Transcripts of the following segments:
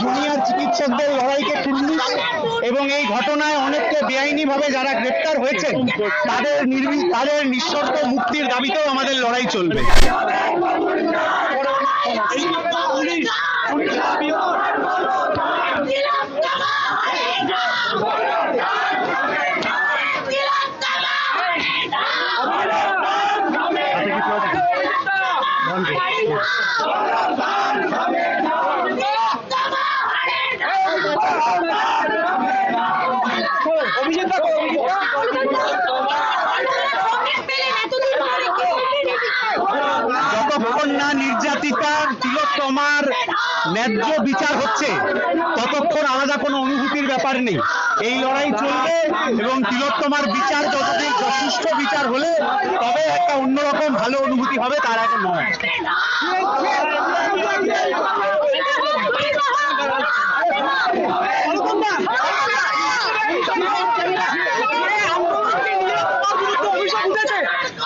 Junior চিকিৎসকদের লড়াইকে কুর্নিশ এবং এই ঘটনায় অনেককে বেআইনিভাবে যারা গ্রেপ্তার হয়েছে তাদের তাদের নিঃশর্ত মুক্তির দাবিতেও আমাদের লড়াই চলবে। নির্যাতিতার তিলোত্তমার ন্যায্য বিচার হচ্ছে। ততক্ষণ আলাদা কোনো অনুভূতির ব্যাপার নেই। এই লড়াই চলবে এবং তিলোত্তমার বিচার যতদিন সুষ্ঠু বিচার হলে তবে একটা অন্যরকম ভালো অনুভূতি হবে, তার আগে নয়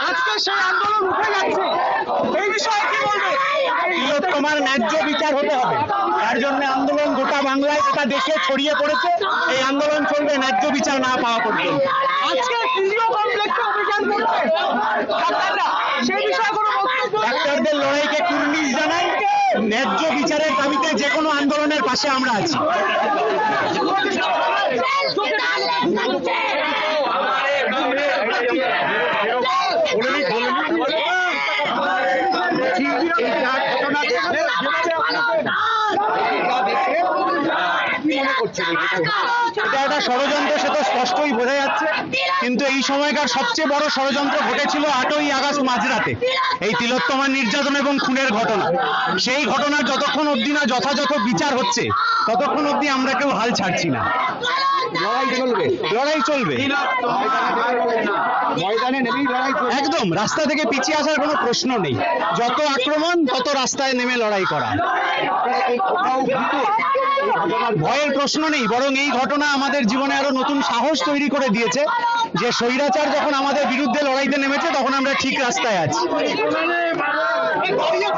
আজকে সেই আন্দোলন উঠে যাচ্ছে এই বিষয়ে কি বলবে তিলোত্তমার ন্যায্য বিচার হতে হবে তার জন্য আন্দোলন গোটা বাংলায় গোটা দেশে ছড়িয়ে পড়েছে এই আন্দোলন চলবে ন্যায্য বিচার না পাওয়া পর্যন্ত আজকে ফিজিও কমপ্লেক্সে অভিযান করছে ডাক্তাররা সেই বিষয়ে কোনো বক্তব্য ডাক্তারদের লড়াইকে কুর্নিশ জানাই ন্যায্য বিচারের দাবিতে যে কোনো আন্দোলনের পাশে আমরা আছি স্পষ্টই বোঝা যাচ্ছে। কিন্তু এই সময়কার সবচেয়ে বড় ষড়যন্ত্র ঘটেছিল আটই আগস্ট মাঝরাতে। এই তিলোত্তমা নির্যাতন এবং খুনের ঘটনা। সেই ঘটনার যতক্ষণ অবধি না যথাযথ বিচার হচ্ছে, ততক্ষণ অবধি আমরা কেউ হাল ছাড়ছি না। লড়াই চলবে। লড়াই চলবে। ময়দানে নেমেই লড়াই একদম রাস্তা থেকে পিছিয়ে আসার কোনো প্রশ্ন নেই। যত আক্রমণ তত রাস্তায় নেমে লড়াই করা। ভয়ের প্রশ্ন নেই বরং এই ঘটনা আমাদের জীবনে আরও নতুন সাহস তৈরি করে দিয়েছে যে স্বৈরাচার যখন আমাদের বিরুদ্ধে লড়াইতে নেমেছে তখন আমরা ঠিক রাস্তায় আছি।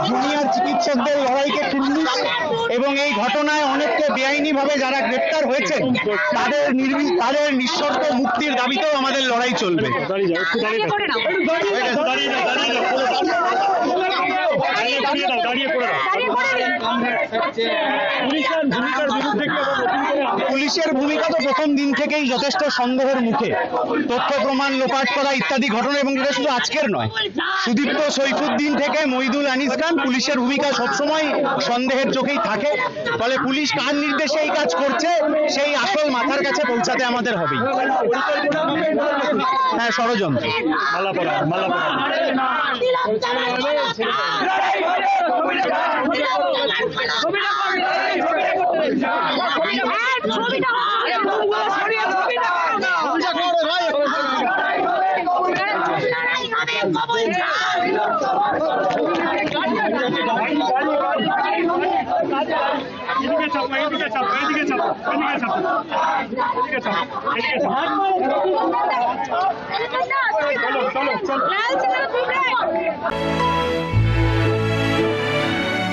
জুনিয়র চিকিৎসকদের লড়াইকে কুর্নিশ এবং এই ঘটনায় অনেককে বেআইনিভাবে যারা গ্রেপ্তার হয়েছে তাদের নির্বি তাদের নিঃশর্ত মুক্তির দাবিতেও আমাদের লড়াই চলবে পুলিশের ভূমিকা তো প্রথম দিন থেকেই যথেষ্ট সন্দেহের মুখে। তথ্য প্রমাণ লোপাট করা ইত্যাদি ঘটনা এবং এটা শুধু আজকের নয়। সুদীপ্ত সৈফুদ্দিন থেকে মইদুল আনিস খান পুলিশের ভূমিকা সবসময় সন্দেহের চোখেই থাকে। ফলে পুলিশ কার নির্দেশে এই কাজ করছে সেই আসল মাথার কাছে পৌঁছাতে আমাদের হবেই। হ্যাঁ ষড়যন্ত্র। এদিকে চাপো এদিকে চাপো এদিকে চাপো এদিকে চাপো চলো চলো